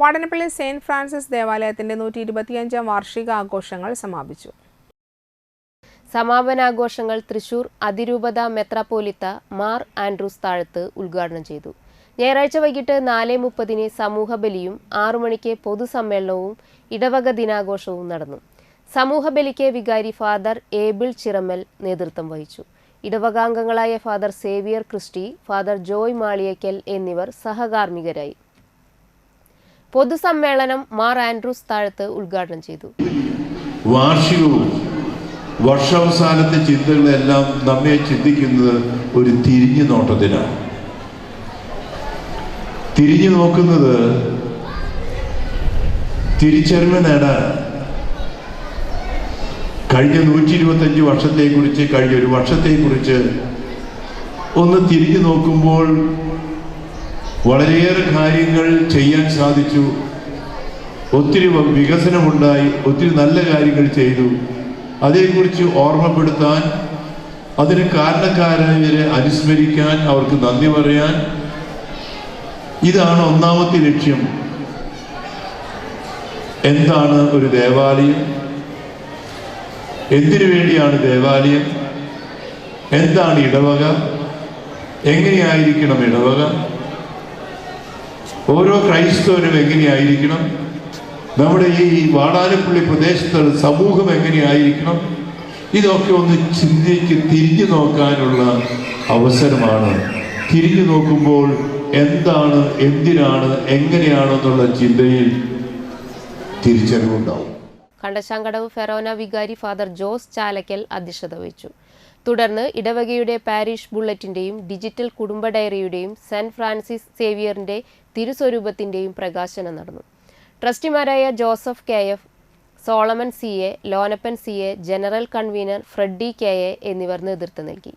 Vadanappally Saint Francis ദേവാലയത്തിന്റെ നൂറ്റി ഇരുപത്തിയഞ്ചാം വാർഷിക ആഘോഷങ്ങൾ സമാപിച്ചു. സമാപനാഘോഷങ്ങൾ തൃശൂർ അതിരൂപത മെത്രാപ്പോലിത്ത മാർ ആൻഡ്രൂസ് താഴത്ത് ഉദ്ഘാടനം ചെയ്തു. ഞായറാഴ്ച വൈകിട്ട് നാല് മുപ്പതിന് സമൂഹബലിയും ആറു മണിക്ക് പൊതുസമ്മേളനവും ഇടവക ദിനാഘോഷവും നടന്നു. സമൂഹബലിക്ക് വികാരി ഫാദർ ഏബിൾ ചിറമൽ നേതൃത്വം വഹിച്ചു. ഇടവകാംഗങ്ങളായ father Xavier Christy father Joy Maliyakkal എന്നിവർ സഹകാർമ്മികരായി. പൊതുസമ്മേളനം മാർ ആൻഡ്രൂസ് താഴത്ത് ഉദ്ഘാടനം ചെയ്തു. വാർഷികവും വർഷാവസാനത്തെ ചിന്തകളെല്ലാം നമ്മെ ചിന്തിക്കുന്നത് ഒരു തിരിഞ്ഞു നോട്ടത്തിനാണ് തിരിഞ്ഞു നോക്കുന്നത് തിരിച്ചറിവ് നേടാൻ കഴിഞ്ഞ നൂറ്റി ഇരുപത്തഞ്ച് വർഷത്തെക്കുറിച്ച് കഴിഞ്ഞ ഒരു വർഷത്തെക്കുറിച്ച് ഒന്ന് തിരിഞ്ഞു നോക്കുമ്പോൾ വളരെയേറെ കാര്യങ്ങൾ ചെയ്യാൻ സാധിച്ചു. ഒത്തിരി വികസനമുണ്ടായി. ഒത്തിരി നല്ല കാര്യങ്ങൾ ചെയ്തു. അതേക്കുറിച്ച് ഓർമ്മപ്പെടുത്താൻ അതിന് കാരണക്കാരായവരെ അനുസ്മരിക്കാൻ അവർക്ക് നന്ദി പറയാൻ ഇതാണ് ഒന്നാമത്തെ ലക്ഷ്യം. എന്താണ് ഒരു ദേവാലയം? എന്തിനു വേണ്ടിയാണ് ദേവാലയം? എന്താണ് ഇടവക? എങ്ങനെയായിരിക്കണം ഇടവക? ഓരോ ക്രൈസ്തവനും എങ്ങനെയായിരിക്കണം? നമ്മുടെ ഈ വാടാനപ്പള്ളി പ്രദേശത്തുള്ള സമൂഹം എങ്ങനെയായിരിക്കണം? ഇതൊക്കെ ഒന്ന് ചിന്തിക്ക് തിരിഞ്ഞു നോക്കാനുള്ള അവസരമാണ്. തിരിഞ്ഞു നോക്കുമ്പോൾ എന്താണ് എന്തിനാണ് എങ്ങനെയാണെന്നുള്ള ചിന്തയിൽ തിരിച്ചറിവുണ്ടാവും. കണ്ടശാങ്കടവ് ഫെറോന വികാരി ഫാദർ ജോസ് ചാലക്കൽ അധ്യക്ഷത വഹിച്ചു. തുടർന്ന് ഇടവകയുടെ പാരിഷ് ബുള്ളറ്റിന്റെയും ഡിജിറ്റൽ കുടുംബ ഡയറിയുടെയും സെന്റ് ഫ്രാൻസിസ് സേവിയറിന്റെ തിരുസ്വരൂപത്തിന്റെയും പ്രകാശനം നടന്നു. ട്രസ്റ്റിമാരായ Joseph K F Solomon C A Lonappan C A general convener Freddy K A എന്നിവർ നേതൃത്വം നൽകി.